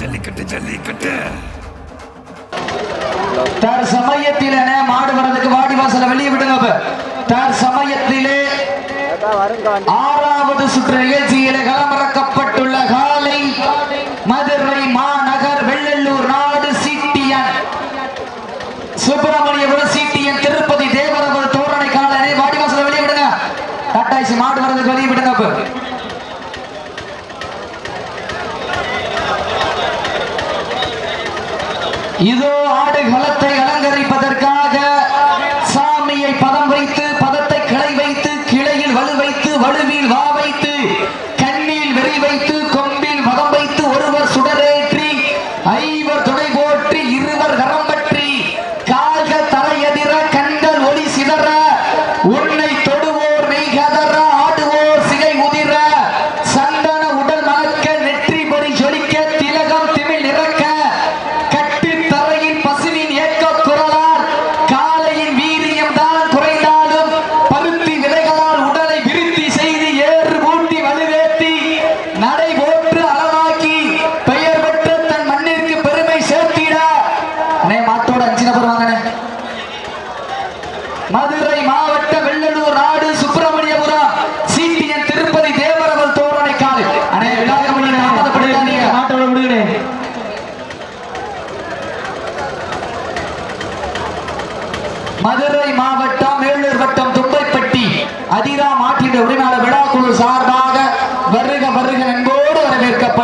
ஜல்லிக்கட்டு ஜல்லிக்கட்டு. தற்சமயத்திலே மாடு வரதுக்கு வாடி வாசல வெளியே விடுங்க தற்சமயத்திலே ஆறாவது சுற்று நிகழ்ச்சியிலே களமிறக்கப்பட்டுள்ள காலை மதுரை மாநகர் வெள்ளல்லூர் நாடு சிட்டியன். சுப்பிரமணியபுரம் சிட்டியன் திருப்பதி தேவரவர் தோரணை காலனை வாடி வாசல வெளியே விடுங்க. கட்டாய்ச்சி மாடு வரதுக்கு வெளியே விடுங்க ಇದು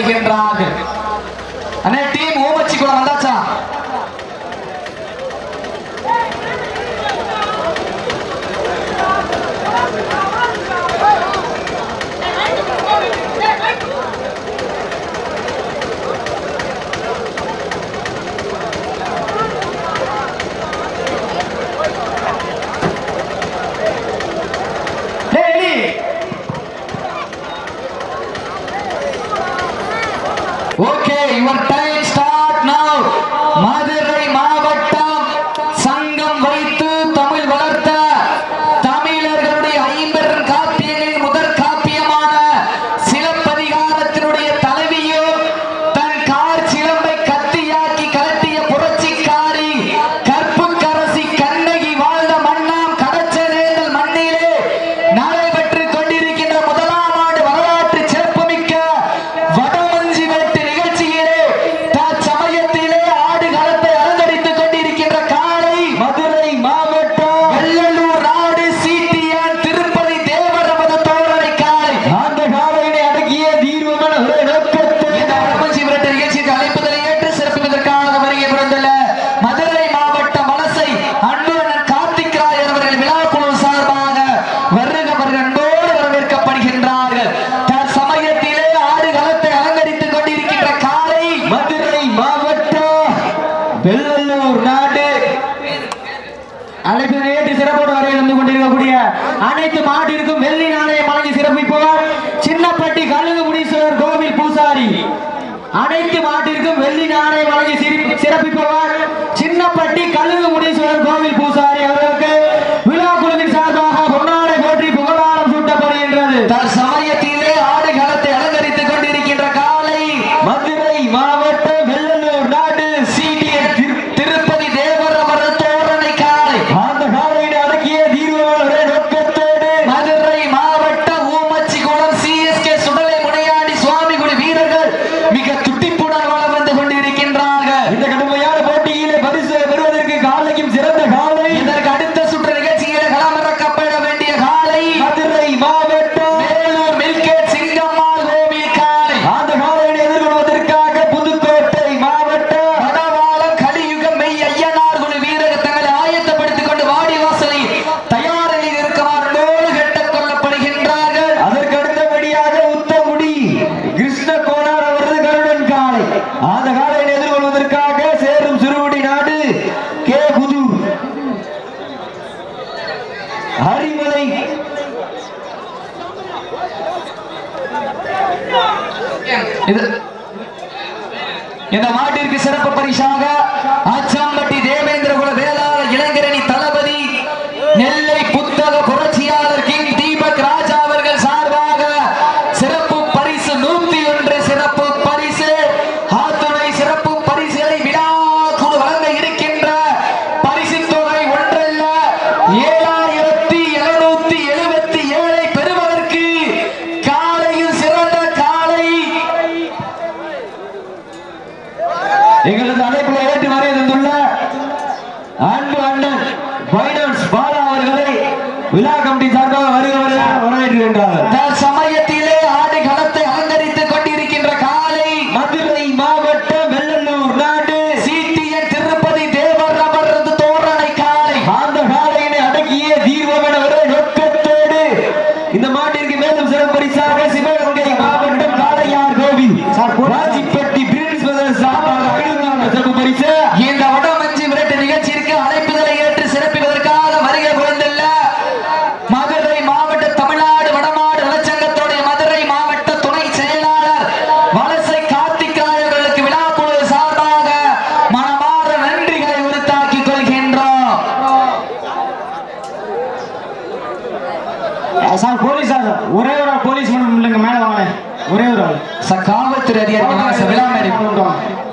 செயல்படுகின்றார்கள் మాదే வெள்ளூர் நாடு அழைப்பில் நேற்று சிறப்போடு வரை வந்து கொண்டிருக்கக்கூடிய அனைத்து மாட்டிற்கும் வெள்ளி நாணயம் வழங்கி சிறப்பிப்பவர் சின்னப்பட்டி கழுகு முனீஸ்வரர் கோவில் பூசாரி. அனைத்து மாட்டிற்கும் வெள்ளி நாணயம் வழங்கி சிறப்பிப்பவர் சின்னப்பட்டி கழுகு முனீஸ்வரர் கோவில் பூசாரி அவர்களுக்கு சிறப்பு பரிசாக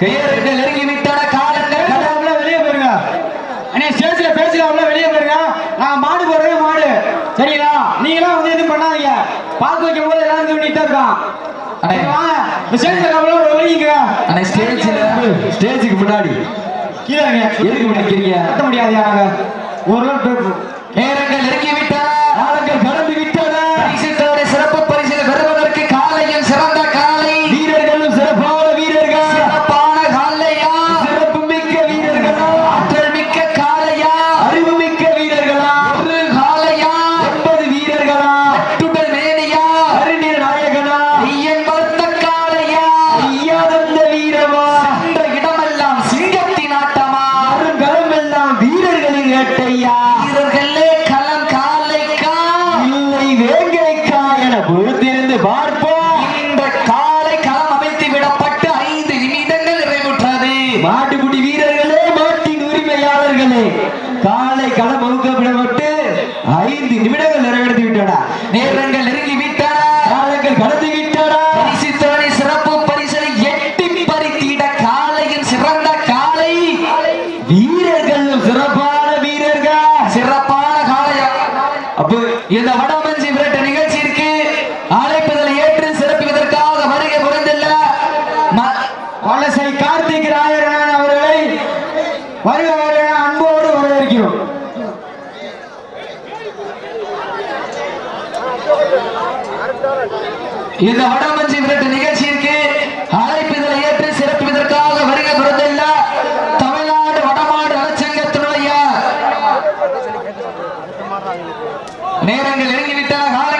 கையர்கள் நெருங்கி விட்டான காலங்கள் வெளியே போயிருங்க. அண்ணே ஸ்டேஜ்ல பேசலாம்ல வெளியே போயிருங்க. நான் மாடு போடுறேன் மாடு. சரிங்களா? நீங்க எல்லாம் வந்து எதுவும் பண்ணாதீங்க. பார்க்க வைக்கும் போது எல்லாம் வந்து நீட்டா இருக்கான். ஸ்டேஜுக்கு முன்னாடி. கீழே எதுக்கு முடிக்கிறீங்க கட்ட முடியாது யாராங்க ஒரு நேரங்கள் இறக்கி விட்டார் ஐந்து நிமிடங்கள் நிறைவேற்றி விட்டடா. நேரங்கள் நெருங்கி விட்டடா காலங்கள் கலந்து விட்டடா. பரிசுத்தவனை சிறப்பு பரிசனை எட்டி பறித்திட காலையில் சிறந்த காலை. வீரர்கள் சிறப்பான வீரர்கள். சிறப்பான காலையா அப்போ இந்த வடமஞ்சி விரட்ட நிகழ்ச்சி இருக்கு அழைப்பதில் ஏற்று சிறப்பிப்பதற்காக வருகை புரிந்துள்ள வலசை கார்த்திக் ராயரன் அவர்களை வருகிறோம் இந்த வடமஞ்சி விரட்டு நிகழ்ச்சிக்கு அழைப்பிதழை ஏற்று சிறப்பிதற்காக வருகை புரிந்துள்ள தமிழ்நாடு வடமாடு நலச்சங்கத்தினுடைய நேரங்கள் இறங்கிவிட்டால்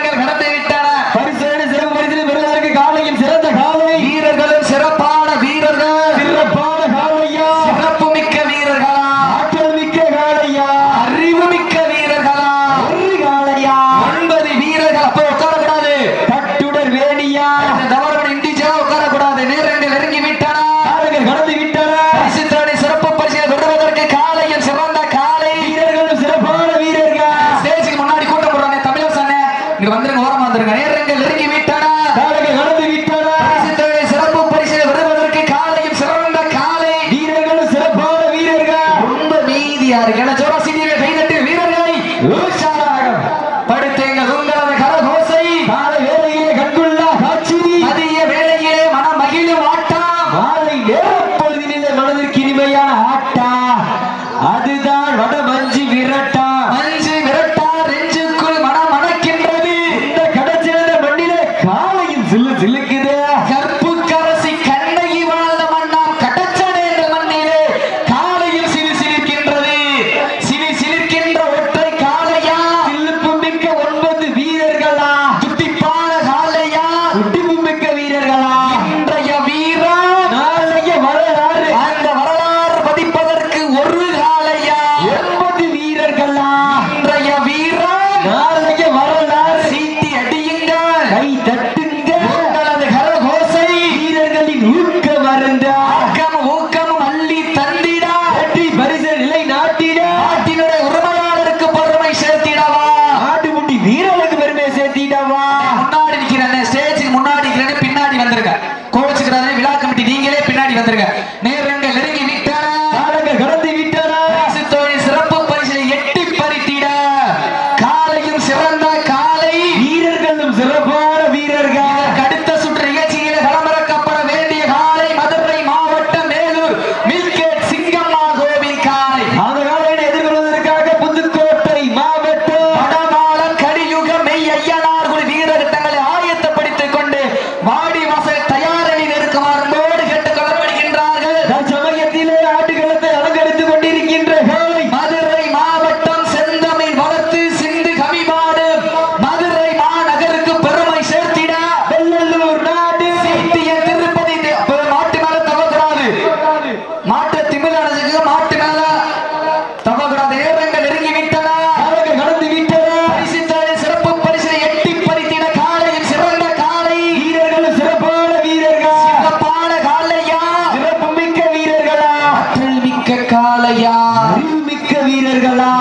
இன்றைய வீரா வரலாறு. சீட்டி அடியுங்கள். கை தட்டுங்க. உங்களது கரகோசை வீரர்களின் ஊக்க வருந்த ஆக்கம் ஊக்கம் அள்ளி தந்திட. வெற்றி பரிசு நிலை நாட்டிட. நாட்டினுடைய உரிமையாளருக்கு பொறுமை சேர்த்திடவா. முன்னாடி நிற்கிற பின்னாடி வந்திருக்க கோவிச்சுக்கிறாரு விழா நீங்களே பின்னாடி வந்திருக்க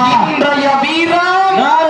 Linda y vida.